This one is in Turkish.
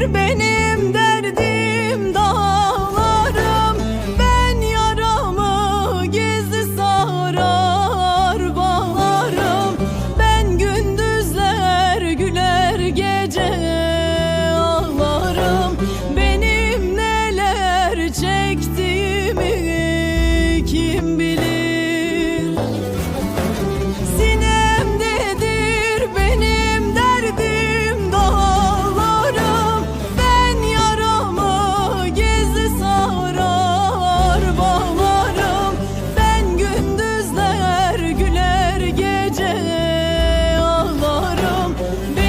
Düşür benim derdim dağlarım. Ben yaramı gizli sarar bağlarım. Ben gündüzler güler gece ağlarım. Oh,